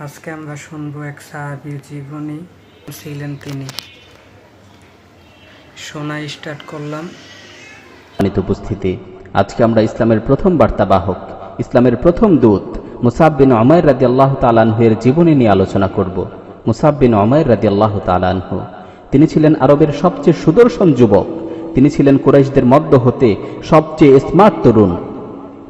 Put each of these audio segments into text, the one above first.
আজকে আমরা শুনব এক সাহাবীর জীবনী ছিলেন তিনি। শোনা স্টার্ট করলাম। উপস্থিতি, আজকে আমরা ইসলামের প্রথম বার্তাবাহক, ইসলামের প্রথম দূত মুসাব বিন অময়ের রাজি আল্লাহ তালানহুয়ের জীবনী নিয়ে আলোচনা করব। মুসাব বিন অময়ের রাজি আল্লাহ তালানহু তিনি ছিলেন আরবের সবচেয়ে সুদর্শন যুবক, তিনি ছিলেন কুরাইশদের মধ্য হতে সবচেয়ে স্মার্ট তরুণ,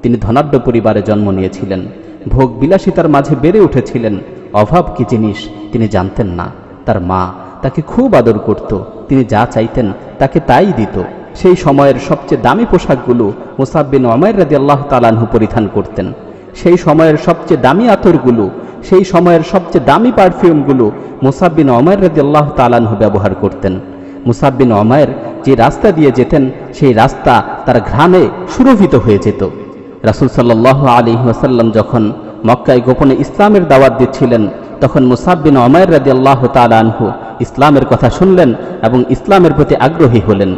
তিনি ধনাঢ্য পরিবারে জন্ম নিয়েছিলেন। ভোগ বিলাসিতার মাঝে বেড়ে উঠেছিলেন। অভাব কি জিনিস, তিনি জানতেন না। তার মা তাকে খুব আদর করত। তিনি যা চাইতেন তাকে তাই দিত। সেই সময়ের সবচেয়ে দামি পোশাকগুলো মুসাব্বিন অমায়ের রাজি আল্লাহ তালানহু পরিধান করতেন। সেই সময়ের সবচেয়ে দামি আতরগুলো, সেই সময়ের সবচেয়ে দামি পারফিউমগুলো মুসাব্বিন অমায়ের রাজি আল্লাহ তালানহু ব্যবহার করতেন। মুসাব্বিন অমায়ের যে রাস্তা দিয়ে যেতেন, সেই রাস্তা তার ঘ্রাণে সুরভিত হয়ে যেত। রাসুল সাল্লাহ আলী ওয়াসাল্লাম যখন মক্কায় গোপনে ইসলামের দাওয়াত দিচ্ছিলেন। তখন মুসাব্বিন অমায়ের রাজি আল্লাহ আনহু ইসলামের কথা শুনলেন এবং ইসলামের প্রতি আগ্রহী হলেন।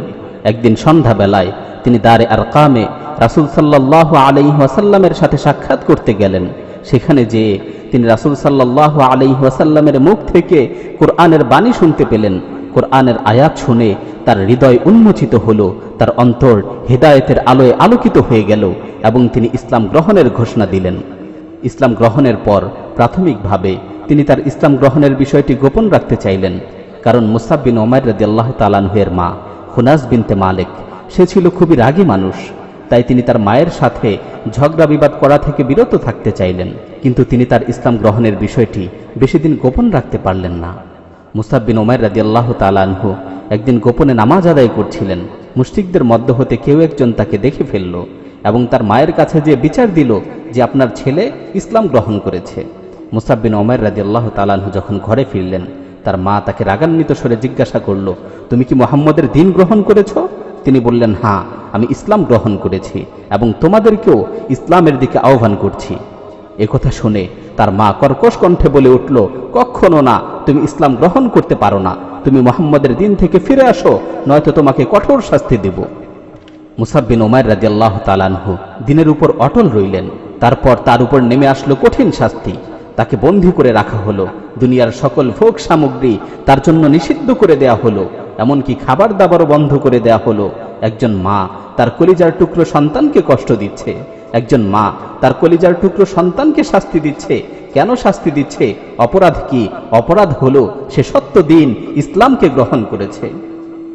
একদিন সন্ধ্যাবেলায় তিনি দারে আর কামে রাসুল সাল্লাহ আলী ওয়াসাল্লামের সাথে সাক্ষাৎ করতে গেলেন। সেখানে যেয়ে তিনি রাসুল সাল্লাহ আলী ওয়াসাল্লামের মুখ থেকে কোরআনের বাণী শুনতে পেলেন। কোরআনের আয়াত শুনে তার হৃদয় উন্মোচিত হল, তার অন্তর হৃদায়তের আলোয় আলোকিত হয়ে গেল এবং তিনি ইসলাম গ্রহণের ঘোষণা দিলেন। ইসলাম গ্রহণের পর প্রাথমিকভাবে তিনি তার ইসলাম গ্রহণের বিষয়টি গোপন রাখতে চাইলেন, কারণ মুসাব বিন ওমায় রাজি আল্লাহ তালানহের মা হুনাস বিনতে মালেক। সে ছিল খুবই রাগী মানুষ, তাই তিনি তার মায়ের সাথে ঝগড়া বিবাদ করা থেকে বিরত থাকতে চাইলেন, কিন্তু তিনি তার ইসলাম গ্রহণের বিষয়টি বেশি দিন গোপন রাখতে পারলেন না। মুসাব্বিন ওমায় রাজি আল্লাহ তালানহু একদিন গোপনে নামাজ আদায় করছিলেন, মুশরিকদের মধ্য হতে কেউ একজন তাকে দেখে ফেলল। এবং তার মায়ের কাছে যে বিচার দিল যে আপনার ছেলে ইসলাম গ্রহণ করেছে। মুসাব্বিন ওমায় রাজি আল্লাহ তালানহু যখন ঘরে ফিরলেন, তার মা তাকে রাগান্বিত স্বরে জিজ্ঞাসা করল, তুমি কি মোহাম্মদের দিন গ্রহণ করেছ? তিনি বললেন হ্যাঁ আমি ইসলাম গ্রহণ করেছি এবং তোমাদেরকেও ইসলামের দিকে আহ্বান করছি। একথা শুনে তার মা কর্কশ কণ্ঠে বলে উঠল, কখনো না, তুমি ইসলাম গ্রহণ করতে পারো না। তুমি মোহাম্মদের দিন থেকে ফিরে আসো, নয়তো তোমাকে কঠোর শাস্তি দেব। মুসাব্বিন ওমায় রাজি আল্লাহ তালানহু দিনের উপর অটল রইলেন। তারপর তার উপর নেমে আসলো কঠিন শাস্তি। তাকে বন্দী করে রাখা হলো। দুনিয়ার সকল ভোগ সামগ্রী তার জন্য নিষিদ্ধ করে দেয়া হলো। এমনকি খাবার দাবারও বন্ধ করে দেয়া হলো। একজন মা তার কলিজার টুকরো সন্তানকে কষ্ট দিচ্ছে। একজন মা তার কলিজার টুকরো সন্তানকে শাস্তি দিচ্ছে। কেন শাস্তি দিচ্ছে? অপরাধ কি? অপরাধ হলো সে সত্য দিন ইসলামকে গ্রহণ করেছে।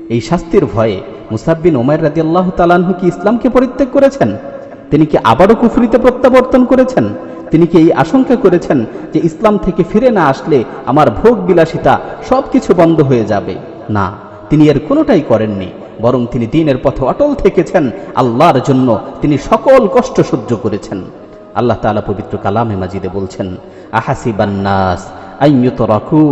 এই শাস্তির ভয়ে মুসাব্বিন ওমায় রাজি আল্লাহ তালানহু কি ইসলামকে পরিত্যাগ করেছেন? তিনি কি আবারও কুফরিতে প্রত্যাবর্তন করেছেন? তিনি কি এই আশঙ্কা করেছেন যে ইসলাম থেকে ফিরে না আসলে আমার ভোগ বিলাসিতা সব কিছু বন্ধ হয়ে যাবে? না, তিনি এর কোনোটাই করেননি, বরং তিনি দিনের পথে অটল থেকেছেন, আল্লাহর জন্য তিনি সকল কষ্ট সহ্য করেছেন। আল্লাহ তাআলা পবিত্র কালামে মাজিদে বলছেন, আহাসিবান্নাস আইয়ুতরাকু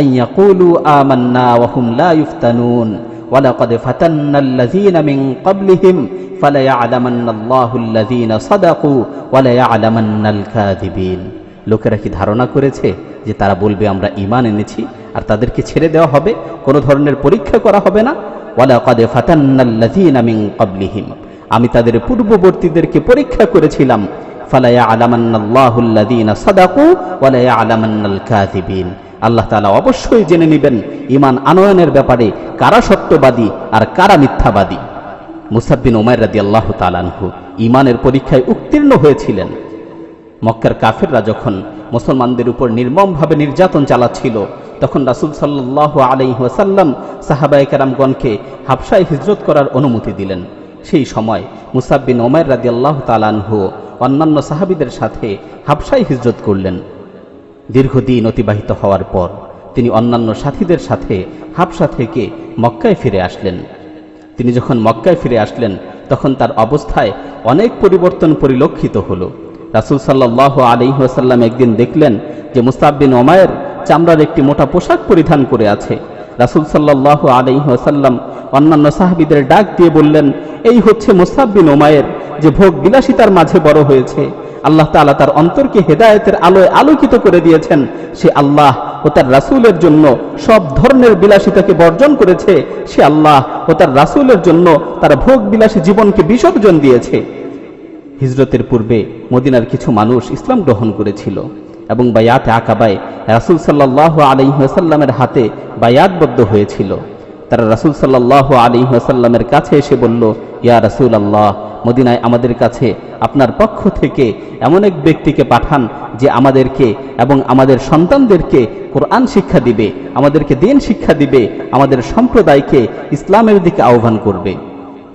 আইয়াকুলু আমান্না ওয়া হুম লা ইফতানুন। ওয়ালাকাদ ফাতান্নাল্লাযীনা মিন ক্বাবলিহিম ফালায়া'লামান্নাল্লাহুল্লাযীনা সাদাকু ওয়ালায়া'লামান্নাল কাযিবিন। লোকেরা কি ধারণা করেছে যে তারা বলবে, আমরা ইমান এনেছি আর তাদেরকে ছেড়ে দেওয়া হবে? কোনো ধরনের পরীক্ষা করা হবে না? ওয়ালাকাদ ফাতান্নাল্লাযীনা মিন ক্বাবলিহিম। আমি তাদের পূর্ববর্তীদেরকে পরীক্ষা করেছিলাম। ফালায়া আলামান্নাল্লাহুল্লাযীনা সাদাকু ওয়ালায়া আলামান্নাল কাযিবিন। আল্লাহ তাআলা অবশ্যই জেনে নেবেন ঈমান আনয়নের ব্যাপারে কারা সত্যবাদী আর কারা মিথ্যাবাদী। মুসাব্বিন ওমায় রাদিয়াল্লাহু তাআলাহু ঈমানের পরীক্ষায় উত্তীর্ণ হয়েছিলেন। মক্কার কাফেররা যখন মুসলমানদের উপর নির্মমভাবে নির্যাতন চালাচ্ছিল, তখন রাসুল সাল্লাহ আলাইহাসাল্লাম সাহাবাই কারামগণকে হাবসায় হিজরত করার অনুমতি দিলেন। সেই সময় মুসাব্বিন ওমায় রাজি আল্লাহ তালানহু অন্যান্য সাহাবিদের সাথে হাবসায় হিজরত করলেন। দীর্ঘদিন অতিবাহিত হওয়ার পর তিনি অন্যান্য সাথীদের সাথে হাফসা থেকে মক্কায় ফিরে আসলেন। তিনি যখন মক্কায় ফিরে আসলেন, তখন তার অবস্থায় অনেক পরিবর্তন পরিলক্ষিত হলো। রাসুল সাল্লাহ আলিহাসাল্লাম একদিন দেখলেন যে মুস্তাববিন ওমায়ের চামড়ার একটি মোটা পোশাক পরিধান করে আছে। রাসুল সাল্লাহ আলিহাসাল্লাম অন্যান্য সাহাবিদের ডাক দিয়ে বললেন, এই হচ্ছে মুস্তাববিন ওমায়ের যে ভোগ বিলাসিতার মাঝে বড় হয়েছে। আল্লাহ তাআলা তার অন্তরকে হেদায়েতের আলোয় আলোকিত করে দিয়েছেন। সে আল্লাহ ও তার রাসূলের জন্য সব ধরনের বিলাসিতাকে বর্জন করেছে। সে আল্লাহ ও তার রাসূলের জন্য তার ভোগ বিলাসী জীবনকে বিসর্জন দিয়েছে। হিজরতের পূর্বে মদিনার কিছু মানুষ ইসলাম গ্রহণ করেছিল এবং বায়াতে আকাবায় রাসুল সাল্লাহ আলহিহাসাল্লামের হাতে বায়াতবদ্ধ হয়েছিল। তারা রাসুল সাল্লাহ আলহিহাসাল্লামের কাছে এসে বলল, ইয়া রাসুল আল্লাহ মদিনায় আমাদের কাছে আপনার পক্ষ থেকে এমন এক ব্যক্তিকে পাঠান যে আমাদেরকে এবং আমাদের সন্তানদেরকে কোরআন শিক্ষা দিবে, আমাদেরকে দিন শিক্ষা দিবে, আমাদের সম্প্রদায়কে ইসলামের দিকে আহ্বান করবে।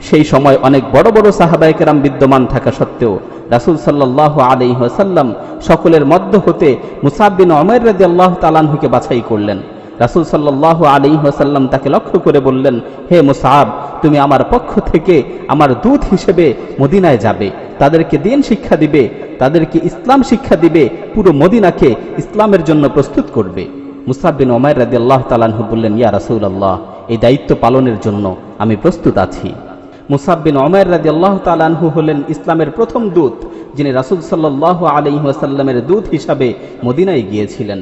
সেই সময় অনেক বড় বড় সাহাবায়কেরাম বিদ্যমান থাকা সত্ত্বেও রাসুল সাল্লাহ আলহিহাসাল্লাম সকলের মধ্য হতে মুসাববিন অমর রাজি আল্লাহ তালানহুকে বাছাই করলেন। রাসুল সাল্লাহ আলী ওয়াসাল্লাম তাকে লক্ষ্য করে বললেন, হে মুসাহাব তুমি আমার পক্ষ থেকে আমার দূত হিসেবে মদিনায় যাবে। তাদেরকে দিন শিক্ষা দিবে, তাদেরকে ইসলাম শিক্ষা দিবে, পুরো মদিনাকে ইসলামের জন্য প্রস্তুত করবে। মুসাব বিন ওমায় রাদি আল্লাহ তালাহু বললেন, ইয়া রাসুল আল্লাহ এই দায়িত্ব পালনের জন্য আমি প্রস্তুত আছি। মুসাব বিন ওমায় রাদি আল্লাহ তালাহু হলেন ইসলামের প্রথম দূত, যিনি রাসুল সাল্লাহ আলহিহাসাল্লামের দূত হিসাবে মদিনায় গিয়েছিলেন।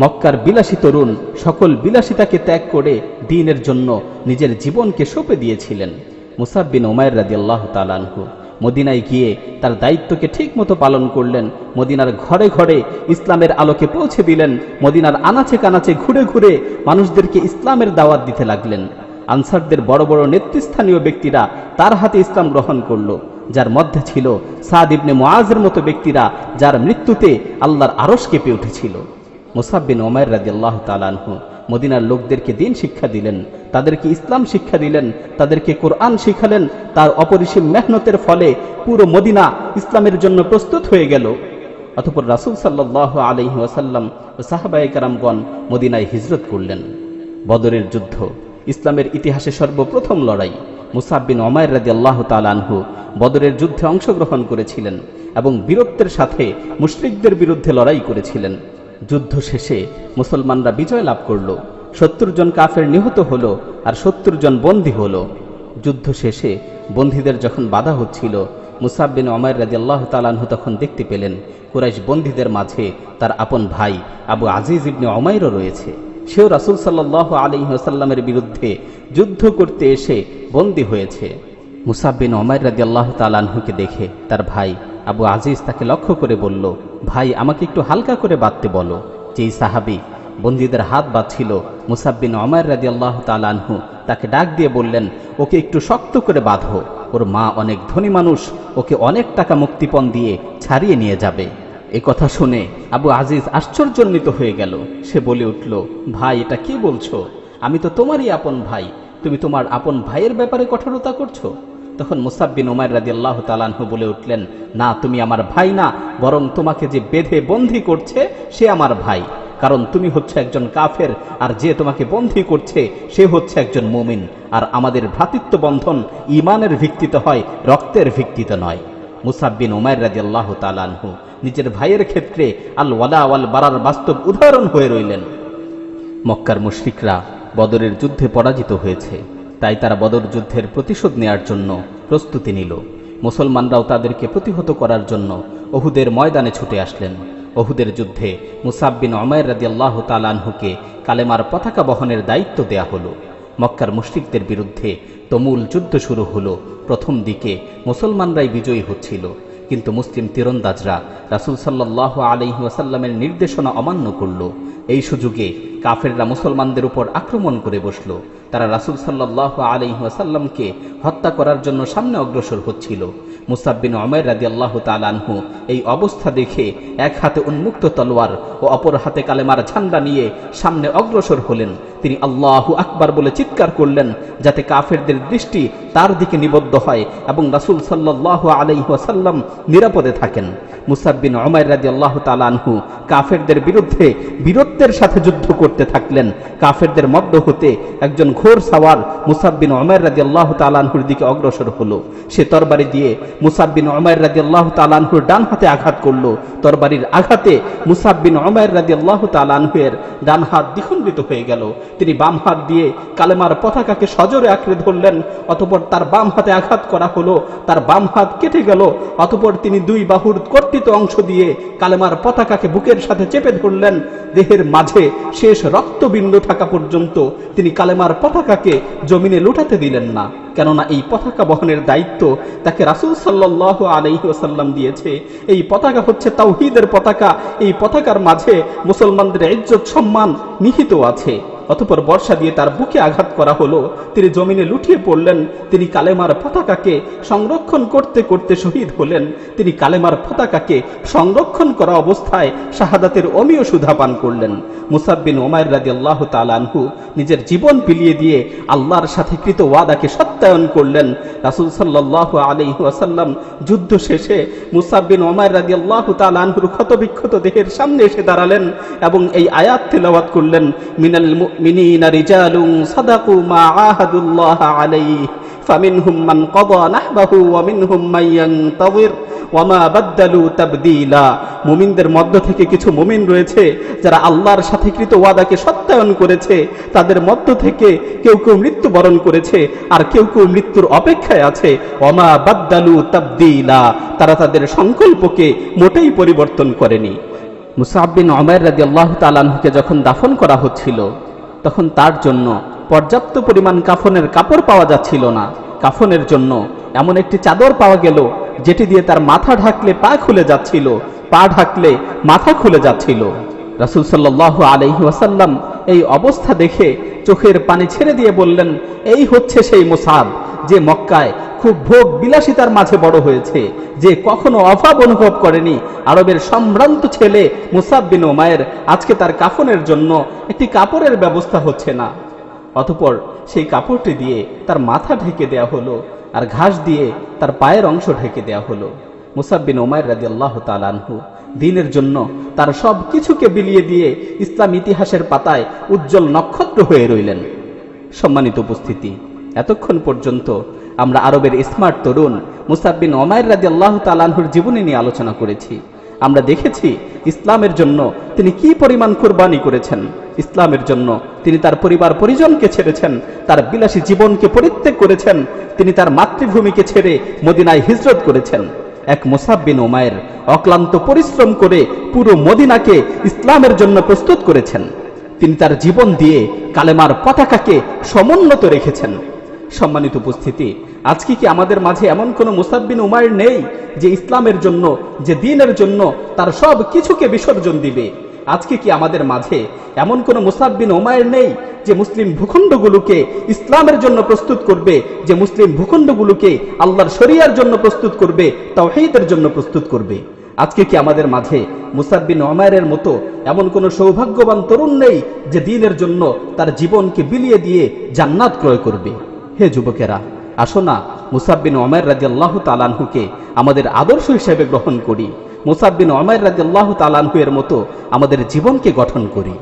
মক্কার বিলাসী তরুণ সকল বিলাসিতাকে ত্যাগ করে দিনের জন্য নিজের জীবনকে সঁপে দিয়েছিলেন। মুসাববিন ওমায়ের রাজি আল্লাহ তালানহু মদিনায় গিয়ে তার দায়িত্বকে ঠিকমতো পালন করলেন, মদিনার ঘরে ঘরে ইসলামের আলোকে পৌঁছে দিলেন, মদিনার আনাচে কানাচে ঘুরে ঘুরে মানুষদেরকে ইসলামের দাওয়াত দিতে লাগলেন। আনসারদের বড় বড় নেতৃস্থানীয় ব্যক্তিরা তার হাতে ইসলাম গ্রহণ করল, যার মধ্যে ছিল সাদ ইবনে মোয়াজের মতো ব্যক্তিরা, যার মৃত্যুতে আল্লাহর আরস কেঁপে উঠেছিল। মুসাববিন ওমায় রাজি আল্লাহ তালানহু মদিনার লোকদেরকে দিন শিক্ষা দিলেন, তাদেরকে ইসলাম শিক্ষা দিলেন, তাদেরকে কোরআন শিখালেন, তার অপরিসীম মেহনতের ফলে পুরো মদিনা ইসলামের জন্য প্রস্তুত হয়ে গেল। অতপর রাসুল সাল্লাহ আলহি ওয়াসাল্লাম ও সাহাবাই কারামগণ মদিনায় হিজরত করলেন। বদরের যুদ্ধ, ইসলামের ইতিহাসে সর্বপ্রথম লড়াই। মুসাববিন ওমায় রাজি আল্লাহ তালানহু বদরের যুদ্ধে অংশগ্রহণ করেছিলেন এবং বীরত্বের সাথে মুশরিকদের বিরুদ্ধে লড়াই করেছিলেন। যুদ্ধ শেষে মুসলমানরা বিজয় লাভ করল। সত্তর জন কাফের নিহত হল আর সত্তর জন বন্দী হল। যুদ্ধ শেষে বন্দীদের যখন বাধা হচ্ছিল মুসাববিন অমর রাজি আল্লাহ তালাহু তখন দেখতে পেলেন, কুরাইশ বন্দীদের মাঝে তার আপন ভাই আবু আজিজ ইবনে অমাইরও রয়েছে। সেও রাসুল সাল্লাহ আলিহাসাল্লামের বিরুদ্ধে যুদ্ধ করতে এসে বন্দী হয়েছে। মুসাববিন অমার রাজি আল্লাহ তালাহুকে দেখে তার ভাই আবু আজিজ তাকে লক্ষ্য করে বলল, ভাই, আমাকে একটু হালকা করে বাঁধতে বলো। যেই সাহাবি বন্দীদের হাত বাঁধছিল মুসাব্বিন অমর রাজি আল্লাহ তালানহু তাকে ডাক দিয়ে বললেন, ওকে একটু শক্ত করে বাঁধো। ওর মা অনেক ধনী মানুষ, ওকে অনেক টাকা মুক্তিপণ দিয়ে ছাড়িয়ে নিয়ে যাবে। এ কথা শুনে আবু আজিজ আশ্চর্যান্বিত হয়ে গেল। সে বলে উঠল, ভাই, এটা কি বলছো? আমি তো তোমারই আপন ভাই। তুমি তোমার আপন ভাইয়ের ব্যাপারে কঠোরতা করছ? তখন মুসাববিন উমার রাজি আল্লাহ তালানহু বলে উঠলেন, না, তুমি আমার ভাই না, বরং তোমাকে যে বেঁধে বন্দি করছে, সে আমার ভাই। কারণ তুমি হচ্ছে একজন কাফের, আর যে তোমাকে বন্দি করছে, সে হচ্ছে একজন মুমিন। আর আমাদের ভ্রাতৃত্ব বন্ধন ইমানের ভিত্তিতে হয়, রক্তের ভিত্তিতে নয়। মুসাব্বিন উমার রাজি আল্লাহ তালানহু নিজের ভাইয়ের ক্ষেত্রে আল ওয়ালা ওয়াল বারার বাস্তব উদাহরণ হয়ে রইলেন। মক্কার মুশরিকরা বদরের যুদ্ধে পরাজিত হয়েছে। তাই তারা বদর যুদ্ধের প্রতিশোধ নেয়ার জন্য প্রস্তুতি নিল। মুসলমানরাও তাদেরকে প্রতিহত করার জন্য অহুদের ময়দানে ছুটে আসলেন। অহুদের যুদ্ধে মুসাববিন অমায়ের রাজি আল্লাহ তালানহুকে কালেমার পতাকা বহনের দায়িত্ব দেয়া হলো। মক্কার মুশরিকদের বিরুদ্ধে তমুল যুদ্ধ শুরু হলো। প্রথম দিকে মুসলমানরাই বিজয়ী হচ্ছিল, কিন্তু মুসলিম তীরন্দাজরা রাসুল সাল্লাহ আলহি নির্দেশনা অমান্য করল। এই সুযোগে কাফেররা মুসলমানদের উপর আক্রমণ করে বসল। তারা রাসুল সাল্লাহ আলহিহাসাল্লামকে হত্যা করার জন্য সামনে অগ্রসর হচ্ছিল। মুসাববিন অমর রাজি আল্লাহ তালানহু এই অবস্থা দেখে এক হাতে উন্মুক্ত তলোয়ার ও অপর হাতে কালেমার ঝান্ডা নিয়ে সামনে অগ্রসর হলেন। তিনি আল্লাহু আকবার বলে চিৎকার করলেন যাতে কাফেরদের দৃষ্টি তার দিকে নিবদ্ধ হয় এবং রাসুল সাল্লাহ আলাইহাসাল্লাম নিরাপদে থাকেন। মুসাববিন অমর রাজি আল্লাহ তালানহু কাফেরদের বিরুদ্ধে বীরত্বের সাথে যুদ্ধ করতে থাকলেন। কাফেরদের মধ্য হতে একজন ঘোর সাওয়ার মুসাববিন অমর রাজি আল্লাহ তালানহুর দিকে অগ্রসর হলো। সে তরবারি দিয়ে মুসাববিন অমর রাজি আল্লাহ তালানহুর ডান হাতে আঘাত করল। তরবারির আঘাতে মুসাববিন অমর রাজি আল্লাহ তালানহুয়ের ডান হাত দ্বিখণ্ডিত হয়ে গেল। তিনি বাম হাত দিয়ে কালেমার পতাকাকে সজোরে আঁকড়ে ধরলেন, অতপর তার বাম হাতে আঘাত করা হলো, তার বাম হাত কেটে গেল, অতপর তিনি দুই বাহুর কর্তৃত অংশ দিয়ে কালেমার পতাকাকে বুকের সাথে চেপে ধরলেন, দেহের মাঝে শেষ রক্তবিন্দু থাকা পর্যন্ত তিনি কালেমার পতাকাকে জমিনে লুটাতে দিলেন না। কেননা এই পতাকা বহনের দায়িত্ব তাকে রাসুল সাল্লাহ আলহি ওসাল্লাম দিয়েছে। এই পতাকা হচ্ছে তাওহিদের পতাকা। এই পতাকার মাঝে মুসলমানদের ইজ্জত সম্মান নিহিত আছে। অতপর বর্ষা দিয়ে তার বুকে আঘাত করা হলো। তিনি জমিনে লুটিয়ে পড়লেন। তিনি কালেমার পতাকাকে সংরক্ষণ করতে করতে শহীদ হলেন। তিনি কালেমার পতাকাকে সংরক্ষণ করা অবস্থায় শাহাদাতের অমীয় সুধা পান করলেন। মুসাব্বিন ওমায়ের রাজি আল্লাহ তালানহু নিজের জীবন বিলিয়ে দিয়ে আল্লাহর সাথে কৃত ওয়াদাকে সত্যায়ন করলেন। রাসুল সাল্লাহ আলহি আসাল্লাম যুদ্ধ শেষে মুসাব্বিন ওমায়ের রাজি আল্লাহ তালানহুর ক্ষতবিক্ষত দেহের সামনে এসে দাঁড়ালেন এবং এই আয়াত তেলাওয়াত করলেন, মিনাল মুমিনিনা রিজালুন সাদাকু মা আহাদুল্লাহ আলাইহি ফামিনহুম মান قضى نحبه ومنهم من ينتظر ওয়ামা বাদ্দালু তাবদীলা মুমিনদের মধ্য থেকে কিছু মুমিন রয়েছে যারা আল্লাহর সাথে কৃত ওয়াদাকে সত্যায়ন করেছে তাদের মধ্য থেকে কেউ কেউ মৃত্যুবরণ করেছে আর কেউ কেউ মৃত্যুর অপেক্ষায় আছে ওয়ামা বাদ্দালু তাবদীলা তারা তাদের সংকল্পকে মোটেই পরিবর্তন করেনি মুসাববিন অমায়ের রাজি আল্লাহ তালানহুকে যখন দাফন করা হচ্ছিল তখন তার জন্য পর্যাপ্ত পরিমাণ কাফনের কাপড় পাওয়া যাচ্ছিল না। কাফনের জন্য এমন একটি চাদর পাওয়া গেল, যেটি দিয়ে তার মাথা ঢাকলে পা খুলে যাচ্ছিল, পা ঢাকলে মাথা খুলে যাচ্ছিল। রাসুল সাল্লাহ আলহি ওয়াসাল্লাম এই অবস্থা দেখে চোখের পানি ছেড়ে দিয়ে বললেন, এই হচ্ছে সেই মোসাব। যে মক্কায় খুব ভোগ বিলাসিতার মাঝে বড় হয়েছে, যে কখনো অভাব অনুভব করেনি। আরবের সম্ভ্রান্ত ছেলে মুসাববিন ওমায়ের আজকে তার কাফনের জন্য একটি কাপড়ের ব্যবস্থা হচ্ছে না। অতপর সেই কাপড়টি দিয়ে তার মাথা ঢেকে দেয়া হলো আর ঘাস দিয়ে তার পায়ের অংশ ঢেকে দেয়া হলো। মুসাববিন ওমায়ের রাজি আল্লাহ তালানহু দিনের জন্য তার সব কিছুকে বিলিয়ে দিয়ে ইসলাম ইতিহাসের পাতায় উজ্জ্বল নক্ষত্র হয়ে রইলেন। সম্মানিত উপস্থিতি এতক্ষণ পর্যন্ত আমরা আরবের স্মার্ট তরুণ মুসাববিন ওমায়ের রাজি আল্লাহ তালানহুর জীবনী নিয়ে আলোচনা করেছি। আমরা দেখেছি ইসলামের জন্য তিনি কি পরিমাণ কুরবানি করেছেন। ইসলামের জন্য তিনি তার পরিবার পরিজনকে ছেড়েছেন, তার বিলাসী জীবনকে পরিত্যাগ করেছেন, তিনি তার মাতৃভূমিকে ছেড়ে মদিনায় হিজরত করেছেন। এক মুসাববিন ওমায়ের অক্লান্ত পরিশ্রম করে পুরো মদিনাকে ইসলামের জন্য প্রস্তুত করেছেন। তিনি তার জীবন দিয়ে কালেমার পতাকাকে সমুন্নত রেখেছেন। সম্মানিত উপস্থিতি। আজকে কি আমাদের মাঝে এমন কোনো মুসাব্বিন উমায়ের নেই যে ইসলামের জন্য, যে দিনের জন্য তার সব কিছুকে বিসর্জন দিবে? আজকে কি আমাদের মাঝে এমন কোনো মুসাব্বিন ওমায়ের নেই যে মুসলিম ভূখণ্ডগুলোকে ইসলামের জন্য প্রস্তুত করবে, যে মুসলিম ভূখণ্ডগুলোকে আল্লাহর শরিয়ার জন্য প্রস্তুত করবে, তাওহীদের জন্য প্রস্তুত করবে? আজকে কি আমাদের মাঝে মুসাব্বিন ওমায়ের মতো এমন কোনো সৌভাগ্যবান তরুণ নেই যে দিনের জন্য তার জীবনকে বিলিয়ে দিয়ে জান্নাত ক্রয় করবে? হে যুবকেরা, আসো না মুসাব্বিন রাজি আল্লাহ তালানহুকে আমাদের আদর্শ হিসেবে গ্রহণ করি। মুসাব্বিন রাজি আল্লাহ তালানহু এর মতো আমাদের জীবনকে গঠন করি।